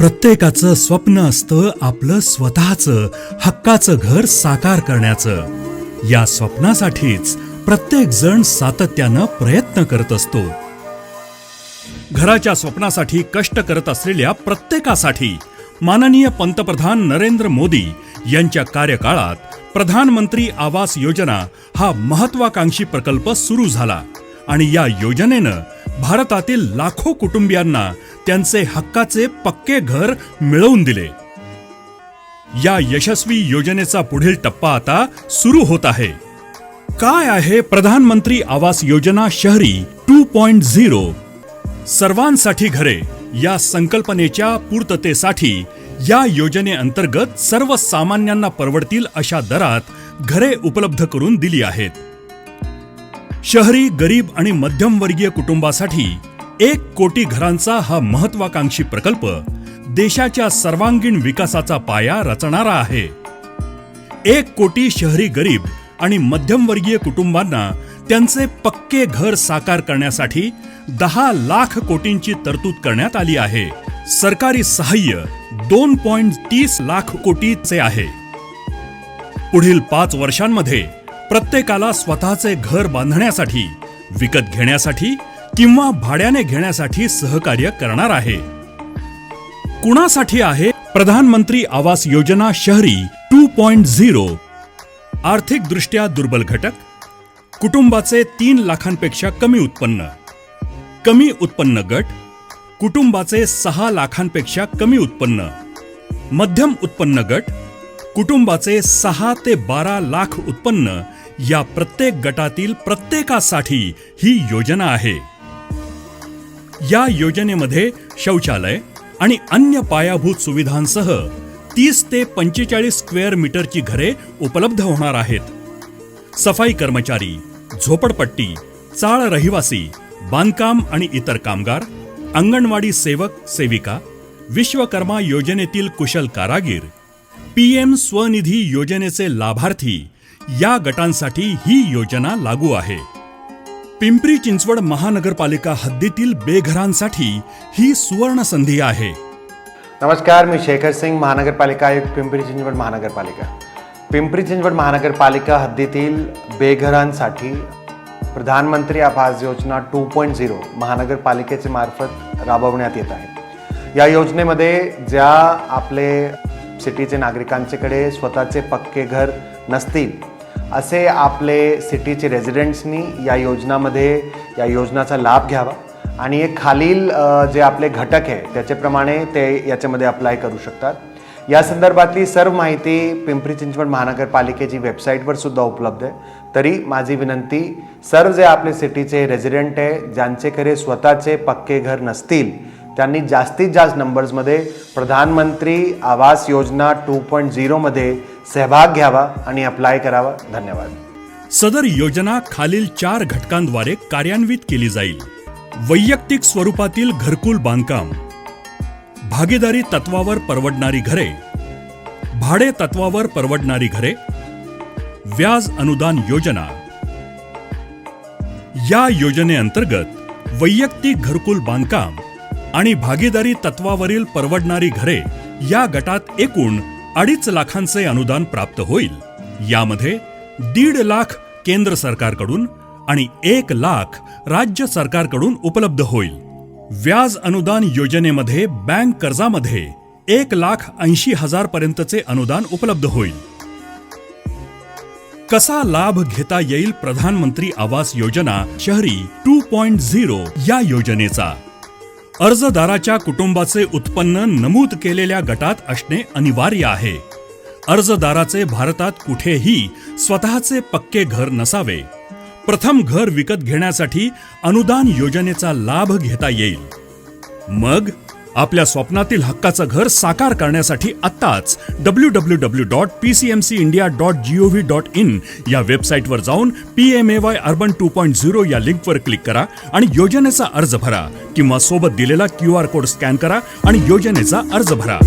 प्रत्येकाचं स्वप्न असतं आपलं स्वतःचं हक्काचं घर साकार करण्याचं. या स्वप्नासाठीच प्रत्येक जण सातत्यानं प्रयत्न करत असतो. घराच्या स्वप्नासाठी कष्ट करत असलेल्या प्रत्येकासाठी माननीय पंतप्रधान नरेंद्र मोदी यांच्या कार्यकाळात प्रधानमंत्री आवास योजना हा महत्वाकांक्षी प्रकल्प सुरू झाला आणि या योजनेनं भारतातील लाखो कुटुंबियांना त्यांचे हक्काचे पक्के घर मिळवून दिले. या यशस्वी योजनेचा पुढील टप्पा आता सुरू होत आहे. काय आहे प्रधानमंत्री आवास योजना शहरी टू पॉइंट झिरो? सर्वांसाठी घरे या संकल्पनेच्या पूर्ततेसाठी या योजनेअंतर्गत सर्वसामान्यांना परवडतील अशा दरात घरे उपलब्ध करून दिली आहेत. शहरी गरीब आणि मध्यमवर्गीय कुटुंबासाठी एक कोटी घरांचा हा महत्वाकांक्षी प्रकल्प देशाच्या सर्वांगीण विकासाचा पाया रचणारा आहे. एक कोटी शहरी गरीब आणि मध्यमवर्गीय कुटुंबांना त्यांचे पक्के घर साकार करण्यासाठी दहा लाख कोटींची तरतूद करण्यात आली आहे. सरकारी सहाय्य दोन पॉइंट तीस लाख कोटीचे आहे. पुढील पाच वर्षांमध्ये प्रत्येकाला स्वतःचे घर बांधण्यासाठी विकत घेण्यासाठी किंवा भाड्याने घेण्यासाठी सहकार्य करणार आहे. कुणासाठी आहे? प्रधानमंत्री आवास योजना शहरी टू पॉइंट झिरो. आर्थिकदृष्ट्या दुर्बल घटक. कुटुंबाचे तीन लाखांपेक्षा कमी उत्पन्न. कमी उत्पन्न गट. कुटुंबाचे सहा लाखांपेक्षा कमी उत्पन्न. मध्यम उत्पन्न गट. कुटुंबाचे सहा ते बारा लाख उत्पन्न. या प्रत्येक गटातील प्रत्येकासाठी ही योजना आहे. या योजनेमध्ये शौचालय आणि अन्य पायाभूत सुविधांसह तीस ते पंचेचाळीस स्क्वेअर मीटरची घरे उपलब्ध होणार आहेत. सफाई कर्मचारी झोपडपट्टी चाळ रहिवासी बांधकाम आणि इतर कामगार अंगणवाडी सेवक सेविका विश्वकर्मा योजनेतील कुशल कारागीर पीएम स्वनिधी योजनेचे लाभार्थी या गटांसाठी ही योजना लागू आहे. पिंपरी चिंचवड महानगरपालिका हद्दीतील बेघरांसाठी ही सुवर्ण संधी आहे. नमस्कार मी शेखर सिंग महानगरपालिका आयुक्त पिंपरी चिंचवड महानगरपालिका. पिंपरी चिंचवड महानगरपालिका हद्दीतील बेघरांसाठी प्रधानमंत्री Awas Yojana to point zero महानगरपालिकेचे मार्फत राबवण्यात येत आहे. या योजनेमध्ये ज्या आपले सिटीचे नागरिकांच्याकडे स्वतःचे पक्के घर नसतील असे आपले सिटीचे रेझिडेंट्सनी या योजनामध्ये या योजनाचा लाभ घ्यावा. आणि एक खालील जे आपले घटक आहे त्याच्याप्रमाणे ते याच्यामध्ये अप्लाय करू शकतात. या संदर्भातली सर्व माहिती पिंपरी चिंचवड महानगरपालिकेची वेबसाईटवर सुद्धा उपलब्ध आहे. तरी माझी विनंती सर्व जे आपले सिटीचे रेझिडेंट आहे ज्यांचेकडे स्वतःचे पक्के घर नसतील त्यांनी जास्तीत जास्त नंबर्समध्ये प्रधानमंत्री आवास योजना टू पॉईंट झिरोमध्ये सहभाग घ्यावा आणि अप्लाय करावा. धन्यवाद. सदर योजना खालील चार घटकांद्वारे कार्यान्वित केली जाईल. वैयक्तिक स्वरूपातील घरकुल बांधकाम भागीदारी तत्वावर परवडणारी घरे भाडे तत्वावर परवडणारी घरे व्याज अनुदान योजना. या योजनेअंतर्गत वैयक्तिक घरकुल बांधकाम आणि भागीदारी तत्वावरील परवडणारी घरे या गटात एकूण अडीच लाखांचे अनुदान प्राप्त होईल. यामध्ये दीड लाख केंद्र सरकारकडून आणि एक लाख राज्य सरकारकडून उपलब्ध होईल. व्याज अनुदान योजनेमध्ये बँक कर्जामध्ये एक लाख ऐंशी हजार पर्यंतचे अनुदान उपलब्ध होईल. कसा लाभ घेता येईल प्रधानमंत्री आवास योजना शहरी टू पॉइंट झिरो या योजनेचा? अर्जदाराच्या कुटुंबाचे उत्पन्न नमूद केलेल्या गटात असणे अनिवार्य आहे. अर्जदाराचे भारतात कुठेही स्वतःचे पक्के घर नसावे. प्रथम घर विकत घेण्यासाठी अनुदान योजनेचा लाभ घेता येईल. मग आपल्या स्वप्नातील हक्काचं घर साकार करण्यासाठी आत्ताच W W W dot P C M C India dot gov dot in या वेबसाईटवर जाऊन P M A Y urban two point zero या लिंकवर क्लिक करा आणि योजनेचा अर्ज भरा किंवा सोबत दिलेला क्यू आर कोड स्कॅन करा आणि योजनेचा अर्ज भरा.